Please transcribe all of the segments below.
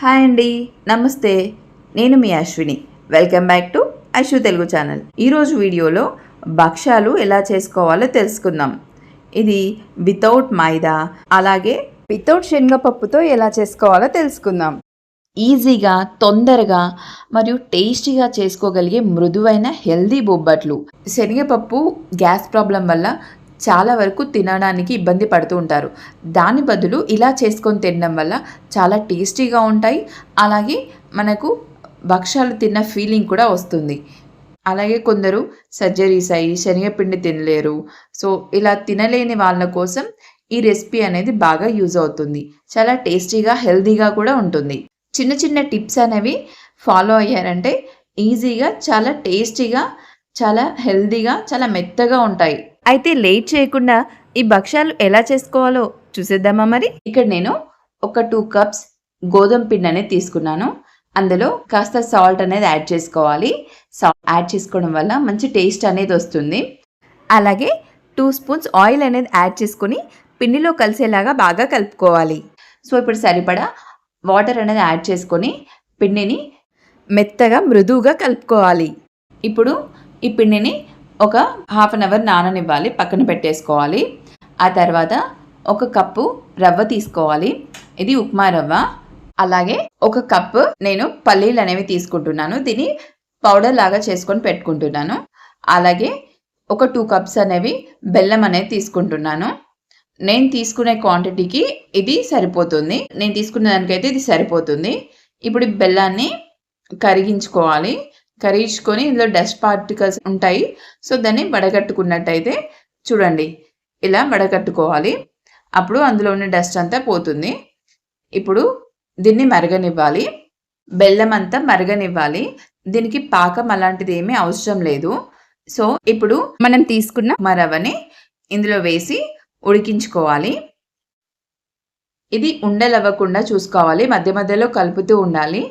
Hi అండి. నమస్తే. నేను మీ Ashwini. Welcome back to Ashwi Telugu channel. ఈరోజు వీడియోలో భక్ష్యాలు ఎలా చేసుకోవాలో తెలుసుకుందాం. ఇది వితౌట్ మైదా అలాగే వితౌట్ శనగపప్పుతో ఎలా చేసుకోవాలో తెలుసుకుందాం. ఈజీగా తొందరగా మరియు టేస్టీగా చేసుకోగలిగే మృదువైన హెల్దీ బొబ్బట్లు. శనగపప్పు గ్యాస్ ప్రాబ్లం వల్ల చాలా వరకు తినడానికి ఇబ్బంది పడుతూ ఉంటారు. దాని బదులు ఇలా చేసుకొని తినడం వల్ల చాలా టేస్టీగా ఉంటాయి. అలాగే మనకు భక్ష్యాలు తిన్న ఫీలింగ్ కూడా వస్తుంది. అలాగే కొందరు సర్జరీస్ అయ్యి శనగపిండి తినలేరు. సో ఇలా తినలేని వాళ్ళ కోసం ఈ రెసిపీ అనేది బాగా యూజ్ అవుతుంది. చాలా టేస్టీగా హెల్దీగా కూడా ఉంటుంది. చిన్న చిన్న టిప్స్ అనేవి ఫాలో అయ్యారంటే ఈజీగా చాలా టేస్టీగా చాలా హెల్దీగా చాలా మెత్తగా ఉంటాయి. అయితే లేట్ చేయకుండా ఈ భక్ష్యాలు ఎలా చేసుకోవాలో చూసేద్దామా మరి? ఇక్కడ నేను ఒక టూ కప్స్ గోధుమ పిండి అనేది తీసుకున్నాను. అందులో కాస్త సాల్ట్ అనేది యాడ్ చేసుకోవాలి. సాల్ట్ యాడ్ చేసుకోవడం వల్ల మంచి టేస్ట్ అనేది వస్తుంది. అలాగే టూ స్పూన్స్ ఆయిల్ అనేది యాడ్ చేసుకొని పిండిలో కలిసేలాగా బాగా కలుపుకోవాలి. సో ఇప్పుడు సరిపడా వాటర్ అనేది యాడ్ చేసుకొని పిండిని మెత్తగా మృదువుగా కలుపుకోవాలి. ఇప్పుడు ఈ పిండిని ఒక హాఫ్ అన్ అవర్ నాననివ్వాలి పక్కన పెట్టేసుకోవాలి. ఆ తర్వాత ఒక కప్పు రవ్వ తీసుకోవాలి. ఇది ఉప్మా రవ్వ. అలాగే ఒక కప్పు నేను పల్లీలు అనేవి తీసుకుంటున్నాను. దీన్ని పౌడర్ లాగా చేసుకొని పెట్టుకుంటున్నాను. అలాగే ఒక టూ కప్స్ అనేవి బెల్లం అనేది తీసుకుంటున్నాను. నేను తీసుకునే క్వాంటిటీకి ఇది సరిపోతుంది. నేను తీసుకున్న దానికైతే ఇది సరిపోతుంది. ఇప్పుడు బెల్లాన్ని కరిగించుకోవాలి. కరిగించుకొని ఇందులో డస్ట్ పార్టికల్స్ ఉంటాయి. సో దాన్ని వడగట్టుకున్నట్టయితే చూడండి ఇలా వడగట్టుకోవాలి. అప్పుడు అందులో ఉన్న డస్ట్ అంతా పోతుంది. ఇప్పుడు దీన్ని మరగనివ్వాలి. బెల్లం అంతా మరగనివ్వాలి. దీనికి పాకం అలాంటిది ఏమీ అవసరం లేదు. సో ఇప్పుడు మనం తీసుకున్న మరవని ఇందులో వేసి ఉడికించుకోవాలి. ఇది ఉండలవ్వకుండా చూసుకోవాలి. మధ్య మధ్యలో కలుపుతూ ఉండాలి.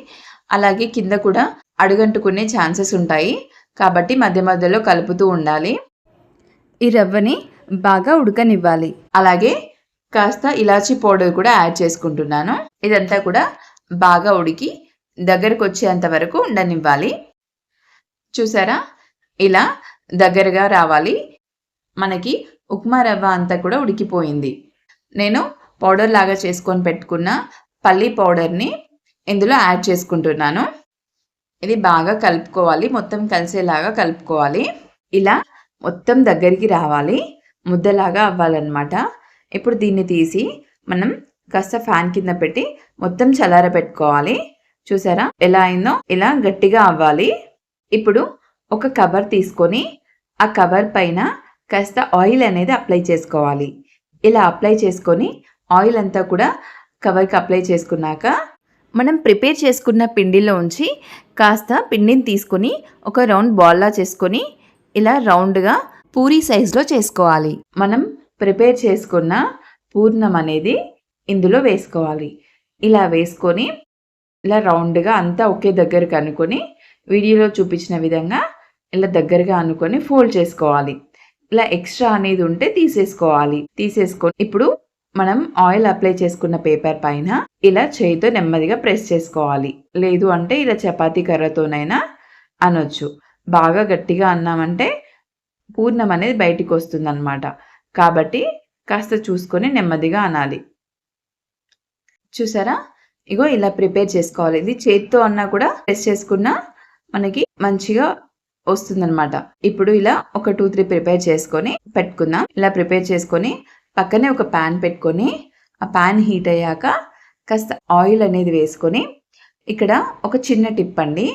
అలాగే కింద కూడా అడుగంటుకునే ఛాన్సెస్ ఉంటాయి. కాబట్టి మధ్య మధ్యలో కలుపుతూ ఉండాలి. ఈ రవ్వని బాగా ఉడకనివ్వాలి. అలాగే కాస్త ఇలాచీ పౌడర్ కూడా యాడ్ చేసుకుంటున్నాను. ఇదంతా కూడా బాగా ఉడికి దగ్గరకు వచ్చేంత వరకు ఉండనివ్వాలి. చూసారా? ఇలా దగ్గరగా రావాలి. మనకి ఉప్మా రవ్వ అంతా కూడా ఉడికిపోయింది. నేను పౌడర్ లాగా చేసుకొని పెట్టుకున్న పల్లీ పౌడర్ని ఇందులో యాడ్ చేసుకుంటున్నాను. ఇది బాగా కలుపుకోవాలి. మొత్తం కలిసేలాగా కలుపుకోవాలి. ఇలా మొత్తం దగ్గరికి రావాలి. ముద్దలాగా అవ్వాలన్నమాట. ఇప్పుడు దీన్ని తీసి మనం కాస్త ఫ్యాన్ కింద పెట్టి మొత్తం చల్లార పెట్టుకోవాలి. చూసారా? ఎలా అయిందో ఇలా గట్టిగా అవ్వాలి. ఇప్పుడు ఒక కవర్ తీసుకొని ఆ కవర్ పైన కాస్త ఆయిల్ అనేది అప్లై చేసుకోవాలి. ఇలా అప్లై చేసుకొని ఆయిల్ అంతా కూడా కవర్కి అప్లై చేసుకున్నాక మనం ప్రిపేర్ చేసుకున్న పిండిలో ఉంచి కాస్త పిండిని తీసుకొని ఒక రౌండ్ బాల్లా చేసుకొని ఇలా రౌండ్గా పూరి సైజులో చేసుకోవాలి. మనం ప్రిపేర్ చేసుకున్న పూర్ణం అనేది ఇందులో వేసుకోవాలి. ఇలా వేసుకొని ఇలా రౌండ్గా అంతా ఒకే దగ్గరకు అనుకొని వీడియోలో చూపించిన విధంగా ఇలా దగ్గరగా అనుకొని ఫోల్డ్ చేసుకోవాలి. ఇలా ఎక్స్ట్రా అనేది ఉంటే తీసేసుకోవాలి. తీసేసుకొని ఇప్పుడు మనం ఆయిల్ అప్లై చేసుకున్న పేపర్ పైన ఇలా చేయితో నెమ్మదిగా ప్రెస్ చేసుకోవాలి. లేదు అంటే ఇలా చపాతీ కర్రతోనైనా అనొచ్చు. బాగా గట్టిగా అన్నామంటే పూర్ణం అనేది బయటికి వస్తుంది అనమాట కాబట్టి కాస్త చూసుకొని నెమ్మదిగా అనాలి. చూసారా? ఇగో ఇలా ప్రిపేర్ చేసుకోవాలి. ఇది చేతితో అన్నా కూడా ప్రెస్ చేసుకున్నా మనకి మంచిగా వస్తుందన్నమాట. ఇప్పుడు ఇలా ఒక టూ త్రీ ప్రిపేర్ చేసుకొని పెట్టుకుందాం. ఇలా ప్రిపేర్ చేసుకొని పక్కనే ఒక ప్యాన్ పెట్టుకొని ఆ ప్యాన్ హీట్ అయ్యాక కాస్త ఆయిల్ అనేది వేసుకొని ఇక్కడ ఒక చిన్న టిప్ అండి.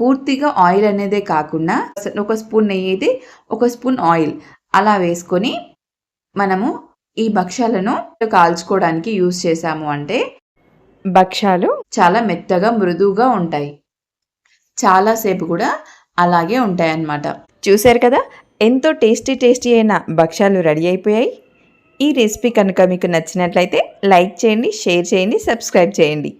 పూర్తిగా ఆయిల్ అనేదే కాకుండా ఒక స్పూన్ నెయ్యి అయితే ఒక స్పూన్ ఆయిల్ అలా వేసుకొని మనము ఈ భక్ష్యాలను కాల్చుకోవడానికి యూజ్ చేసాము అంటే భక్ష్యాలు చాలా మెత్తగా మృదువుగా ఉంటాయి. చాలాసేపు కూడా అలాగే ఉంటాయన్నమాట. చూశారు కదా? ఎంతో టేస్టీ టేస్టీ అయిన భక్ష్యాలు రెడీ అయిపోయాయి. ఈ రెసిపీ కనుక మీకు నచ్చినట్లయితే లైక్ చేయండి షేర్ చేయండి సబ్స్క్రైబ్ చేయండి.